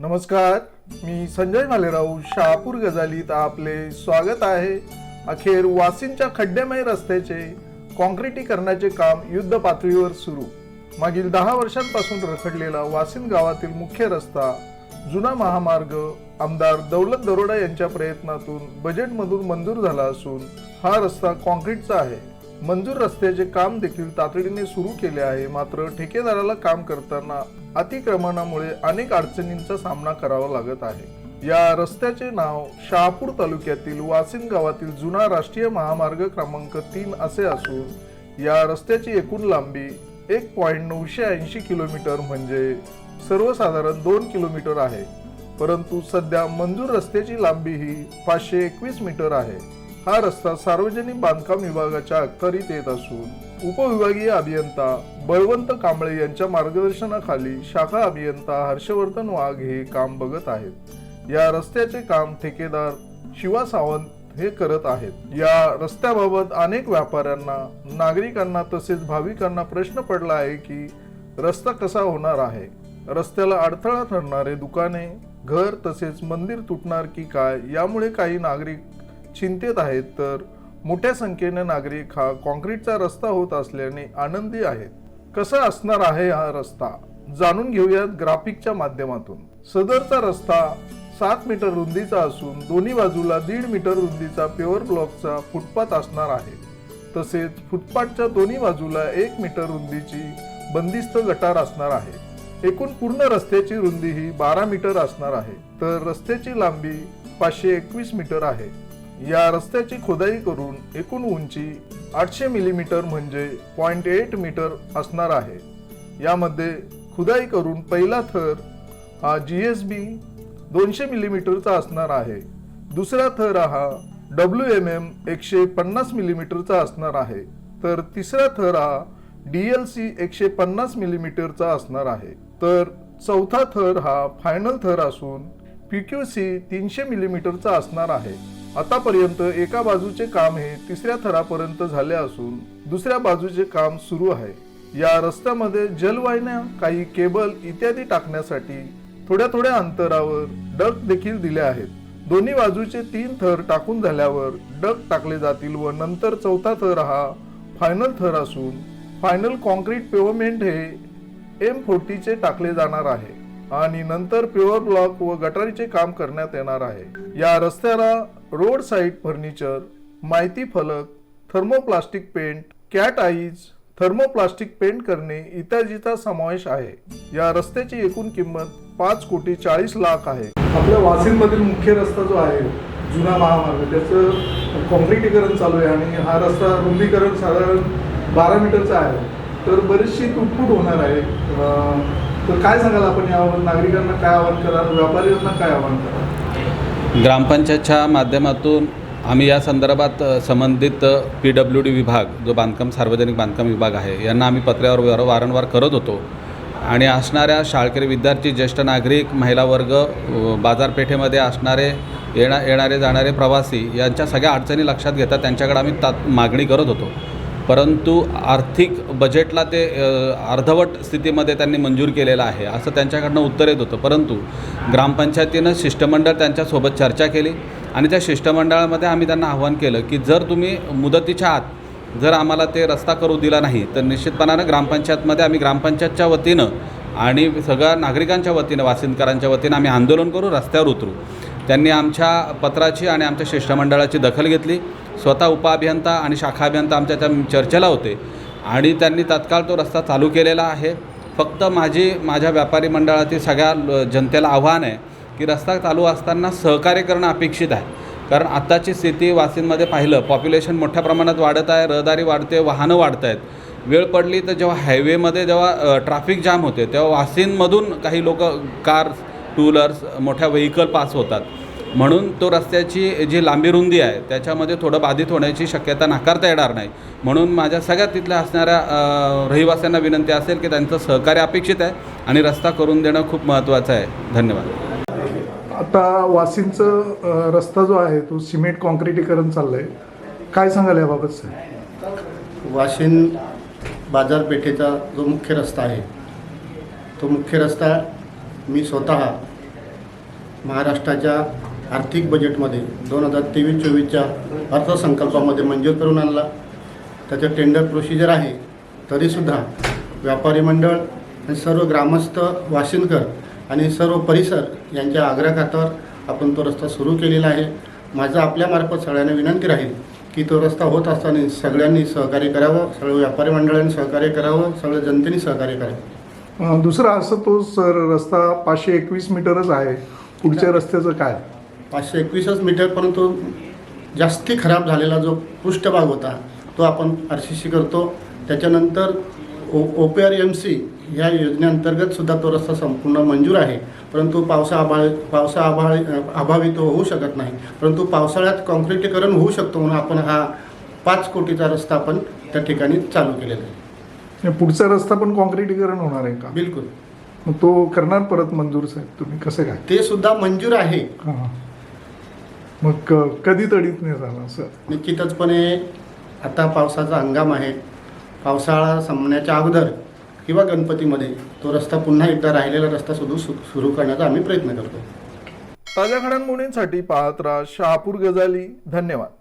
नमस्कार मी संजय मालेराव शहापूर गजालीत आपले स्वागत आहे. अखेर वासिनच्या खड्डेमय रस्त्याचे काँक्रिटीकरणाचे काम युद्ध पातळीवर सुरू. मागील दहा वर्षांपासून रखडलेला वासिन गावातील मुख्य रस्ता जुना महामार्ग आमदार दौलत दरोडा यांच्या प्रयत्नातून बजेटमधून मंजूर झाला असून हा रस्ता काँक्रीटचा आहे. मंजूर रस्त्याचे काम देखील तातडीने सुरू केले आहे मात्र ठेकेदाराला काम करताना अतिक्रमणामुळे अनेक अडचणींचा सामना करावा लागत आहे. या रस्त्याचे नाव शहापूर तालुक्यातील वासिन गावातील जुना राष्ट्रीय महामार्ग क्रमांक तीन असे असून या रस्त्याची एकूण लांबी एक पॉईंट नऊशे ऐंशी किलोमीटर म्हणजे सर्वसाधारण दोन किलोमीटर आहे. परंतु सध्या मंजूर रस्त्याची लांबी ही पाचशे एकवीस मीटर आहे. हा रस्ता सार्वजनिक बांधकाम विभागाच्या अखत्यारीत येत असून उपविभागीय अभियंता बळवंत कांबळे यांच्या मार्गदर्शनाखाली शाखा अभियंता हर्षवर्धन वाघ हे काम बघत आहेत. या रस्त्याचे काम ठेकेदार शिवा सावंत हे करत आहेत. या रस्त्याबाबत अनेक व्यापाऱ्यांना नागरिकांना तसेच भाविकांना प्रश्न पडला आहे की रस्ता कसा होणार आहे? रस्त्याला अडथळा ठरणारे दुकाने घर तसेच मंदिर तुटणार की काय? यामुळे काही नागरिक चिंतेत आहेत तर मोठ्या संख्येने नागरिक हा कॉन्क्रीटचा रस्ता होत असल्याने आनंदी आहेत. कसा असणार आहे हा रस्ता? जाणून घेऊयात ग्राफिकच्या माध्यमातून. सदरचा रस्ता सात मीटर रुंदीचा असून दोन्ही बाजूला दीड मीटर रुंदीचा प्युअर ब्लॉकचा फुटपाथ असणार आहे. तसेच फुटपाथच्या दोन्ही बाजूला एक मीटर रुंदीची बंदिस्त गटार असणार आहे. एकूण पूर्ण रस्त्याची रुंदी ही बारा मीटर असणार आहे. तर रस्त्याची लांबी पाचशे एकवीस मीटर आहे. या रस्त्याची खोदाई करून एकूण उंची आठशे मिलीमीटर म्हणजे पॉईंट एट मीटर असणार आहे. यामध्ये खुदाई करून पहिला थर हा जी एस बी दोनशे मिलीमीटरचा असणार आहे. दुसरा थर हा डब्ल्यू एम एम एकशे पन्नास मिलीमीटरचा असणार आहे. तर तिसरा थर हा डी एल सी एकशे पन्नास मिलीमीटरचा असणार आहे. तर चौथा थर हा फायनल थर असून पी क्यू सी तीनशे मिलीमीटरचा असणार आहे. आतापर्यंत एका बाजूचे काम हे तिसऱ्या थरापर्यंत झाले असून दुसऱ्या बाजूचे काम सुरू आहे. या रस्त्यामध्ये जलवाहिन्या काही केबल इत्यादी टाकण्यासाठी थोड्या थोड्या अंतरावर डक देखील दिले आहेत. दोन्ही बाजूचे तीन थर टाकून झाल्यावर डक टाकले जातील व नंतर चौथा थर हा फायनल थर असून फायनल कॉन्क्रीट पेवमेंट हे एम फोर्टीचे टाकले जाणार आहे. आणि नंतर प्युअर ब्लॉक व गटारीचे काम करण्यात येणार आहे. या रस्त्याला रोड साईड फर्निचर माहिती फलक thermoplastic paint cat eyes thermoplastic paint करणे इत्यादीचा समावेश आहे. या रस्त्याची एकूण किंमत पाच कोटी चाळीस लाख आहे. आपल्या वासिनमधील मुख्य रस्ता जो आहे जुना महामार्ग त्याचं कॉन्क्रिटीकरण चालू आहे आणि हा रस्ता रुंदीकरण साधारण बारा मीटरचा आहे. तर बरीचशी तुटफूट होणार आहे. तर काय सांगाल आपण यावर नागरिकांना काय आवाहन कराल? व्यापाऱ्यांना काय आवाहन कराल? ग्रामपंचायतच्या माध्यमातून आम्ही या संदर्भात संबंधित पी डब्ल्यू डी विभाग जो बांधकाम सार्वजनिक बांधकाम विभाग आहे यांना आम्ही पत्र्यावर वार- वारंवार करत होतो. आणि असणाऱ्या शाळकरी विद्यार्थी ज्येष्ठ नागरिक महिला वर्ग बाजारपेठेमध्ये असणारे येणा येणारे जाणारे प्रवासी यांच्या सगळ्या अडचणी लक्षात घेता त्यांच्याकडे आम्ही तात मागणी करत होतो. परंतु आर्थिक बजेटला ते अर्धवट स्थितीमध्ये त्यांनी मंजूर केलेलं आहे असं त्यांच्याकडनं उत्तर येत होतं. परंतु ग्रामपंचायतीनं शिष्टमंडळ त्यांच्यासोबत चर्चा केली आणि त्या शिष्टमंडळामध्ये आम्ही त्यांना आव्हान केलं की जर तुम्ही मुदतीच्या आत जर आम्हाला ते रस्ता करू दिला नाही तर निश्चितपणानं ग्रामपंचायतमध्ये आम्ही ग्रामपंचायतच्या वतीनं आणि सगळ्या नागरिकांच्या वतीनं वासिंदकरांच्या वतीनं आम्ही आंदोलन करू रस्त्यावर उतरू. त्यांनी आमच्या पत्राची आणि आमच्या शिष्टमंडळाची दखल घेतली. स्वतः उपअभियंता आणि शाखा अभियंता आमच्या त्या चर्चेला होते. आणि त्यांनी तत्काळ तो रस्ता चालू केलेला आहे. फक्त माझी माझ्या व्यापारी मंडळातील सगळ्या ल- जनतेला आव्हान आहे की रस्ता चालू असताना सहकार्य करणं अपेक्षित आहे. कारण आत्ताची स्थिती वासिंदमध्ये पाहिलं पॉप्युलेशन मोठ्या प्रमाणात वाढत आहे रहदारी वाढते वाहनं वाढत आहेत. वेळ पडली तर जेव्हा हायवेमध्ये जेव्हा ट्रॅफिक जाम होते तेव्हा वासिंदमधून काही लोक कार टू व्हीलर्स मोठ्या व्हेकल पास होतात. म्हणून तो रस्त्याची जी लांबी रुंदी आहे त्याच्यामध्ये थोडं बाधित होण्याची शक्यता नाकारता येणार नाही. म्हणून माझ्या सगळ्या तिथल्या असणाऱ्या रहिवाशांना विनंती असेल की त्यांचं सहकार्य अपेक्षित आहे आणि रस्ता करून देणं खूप महत्त्वाचं आहे. धन्यवाद. आता अं, रस्ता जो आहे तो सिमेंट कॉन्क्रिटीकरण चाललंय. काय सांगाल याबाबत सर? वाशिन बाजारपेठेचा जो मुख्य रस्ता आहे तो मुख्य रस्ता मी स्वतः महाराष्ट्राच्या आर्थिक बजेटमध्ये दोन हजार तेवीस चोवीसच्या अर्थसंकल्पामध्ये मंजूर करून आणला. त्याचं टेंडर प्रोसिजर आहे तरीसुद्धा व्यापारी मंडळ आणि सर्व ग्रामस्थ वाशिंदकर आणि सर्व परिसर यांच्या आग्रहाखातर आपण तो रस्ता सुरू केलेला आहे. माझं आपल्यामार्फत सगळ्यांना विनंती राहील की तो रस्ता होत असताना सगळ्यांनी सहकार्य करावं सगळं व्यापारी मंडळांनी सहकार्य करावं सगळं जनतेने सहकार्य करावं. दुसरा असं तो सर रस्ता पाचशे एकवीस मीटरच आहे. पुढच्या रस्त्याचं काय? पाचशे एकवीसच मीटर परंतु जास्ती खराब झालेला जो पृष्ठभाग होता तो आपण आर सी सी करतो. त्याच्यानंतर O O P R M C ह्या योजनेअंतर्गत सुद्धा तो रस्ता संपूर्ण मंजूर आहे. परंतु पावसा आभाळ पावसा आभाळ अभावी तो होऊ शकत नाही. परंतु पावसाळ्यात कॉन्क्रिटीकरण होऊ शकतो म्हणून आपण हा पाच कोटीचा रस्ता आपण त्या ठिकाणी चालू केलेला आहे. पुढचा रस्ता पण कॉन्क्रिटीकरण होणार आहे का? बिलकुल. मग तो करणार परत मंजूर साहेब तुम्ही? कसं काय? ते सुद्धा मंजूर आहे. मग कधी तडीत नाही झाला सर निश्चितचपणे आता पावसाचा हंगाम आहे. पावसाळा संपण्याच्या अगोदर किंवा गणपतीमध्ये तो रस्ता पुन्हा एकदा राहिलेला रस्ता सुरू सुरू करण्याचा आम्ही प्रयत्न करतो. ताज्या घडामोडींसाठी पाहत राहा शहापूर गजाली. धन्यवाद.